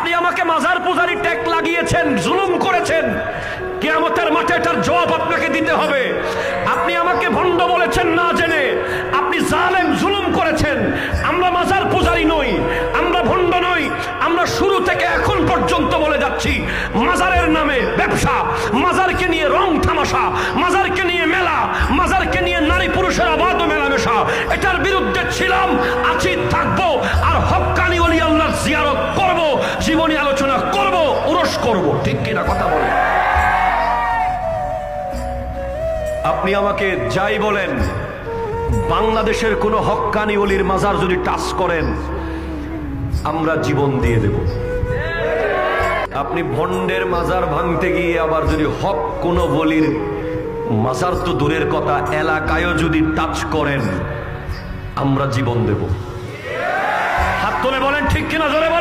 আপনি আমাকে মাজার পূজারি ট্যাগ লাগিয়েছেন, জুলুম করেছেন। কেয়ামতের মাঠে এটার জবাব আপনাকে দিতে হবে। আপনি আমাকে ভণ্ড বলেছেন না জেনে। আপনি জালেম, জুলুম করেছেন। আমরা মাজার পূজারি নই, আমরা ভণ্ড নই, আমরা শুরু থেকে এখন পর্যন্ত বলে যাচ্ছি, মাজারের নামে ব্যবসা, মাজারকে নিয়ে রং তামাশা মাজারকে জীবনী আলোচনা করব, উরস করব, ঠিক কিনা কথা বলে। আপনি আমাকে যাই বলেন, বাংলাদেশের কোন হক্কানি অলির মাজার যদি টাচ করেন, আমরা জীবন দিয়ে দেব। আপনি ভন্ডের মাজার ভাঙতে গিয়ে আবার যদি হক কোন বলির মাজার তো দূরের কথা, এলাকায়ও যদি টাচ করেন, আমরা জীবন দেব। হাত তুলে বলেন, ঠিক কিনা জোরে বলেন?